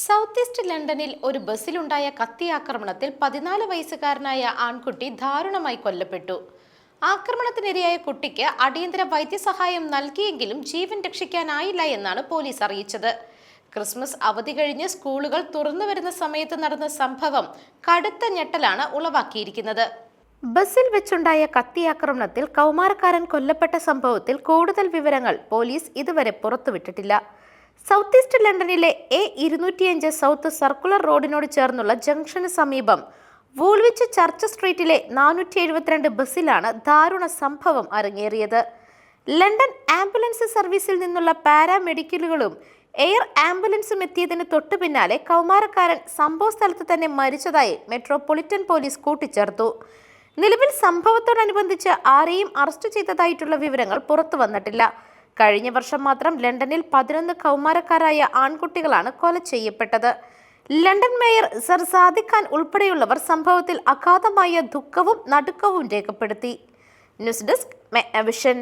South east ലണ്ടനിൽ ഒരു ബസ്സിലുണ്ടായ കത്തിയാക്രമണത്തിൽ പതിനാല് വയസ്സുകാരനായ ആൺകുട്ടി ദാരുണമായി കൊല്ലപ്പെട്ടു. ആക്രമണത്തിനിരയായ കുട്ടിക്ക് അടിയന്തര വൈദ്യസഹായം നൽകിയെങ്കിലും ജീവൻ രക്ഷിക്കാനായില്ല എന്നാണ് പോലീസ് അറിയിച്ചത്. ക്രിസ്മസ് അവധി കഴിഞ്ഞ് സ്കൂളുകൾ തുറന്നു വരുന്ന സമയത്ത് നടന്ന സംഭവം കടുത്ത ഞെട്ടലാണ് ഉളവാക്കിയിരിക്കുന്നത്. ബസ്സിൽ വെച്ചുണ്ടായ കത്തിയാക്രമണത്തിൽ കൗമാരക്കാരൻ കൊല്ലപ്പെട്ട സംഭവത്തിൽ കൂടുതൽ വിവരങ്ങൾ പോലീസ് ഇതുവരെ പുറത്തുവിട്ടിട്ടില്ല. സൗത്ത് ഈസ്റ്റ് ലണ്ടനിലെ എ ഇരുന്നൂറ്റിയഞ്ച് സൗത്ത് സർക്കുലർ റോഡിനോട് ചേർന്നുള്ള ജംഗ്ഷന് സമീപം വൂൾവിച്ച് ചർച്ച് സ്ട്രീറ്റിലെ നാനൂറ്റി എഴുപത്തിരണ്ട് ബസ്സിലാണ് ദാരുണ സംഭവം അരങ്ങേറിയത്. ലണ്ടൻ ആംബുലൻസ് സർവീസിൽ നിന്നുള്ള പാരാമെഡിക്കലുകളും എയർ ആംബുലൻസും എത്തിയതിന് തൊട്ടു പിന്നാലെ കൗമാരക്കാരൻ സംഭവ സ്ഥലത്ത് തന്നെ മരിച്ചതായി മെട്രോപൊളിറ്റൻ പോലീസ് കൂട്ടിച്ചേർത്തു. നിലവിൽ സംഭവത്തോടനുബന്ധിച്ച് ആരെയും അറസ്റ്റ് ചെയ്തതായിട്ടുള്ള വിവരങ്ങൾ പുറത്തു വന്നിട്ടില്ല. കഴിഞ്ഞ വർഷം മാത്രം ലണ്ടനിൽ പതിനൊന്ന് കൗമാരക്കാരായ ആൺകുട്ടികളാണ് കൊല ചെയ്യപ്പെട്ടത്. London mayor sir Sadiq Khan ഉൾപ്പെടെയുള്ളവർ സംഭവത്തിൽ അഗാധമായ ദുഃഖവും നടുക്കവും രേഖപ്പെടുത്തി. News desk മെവിഷൻ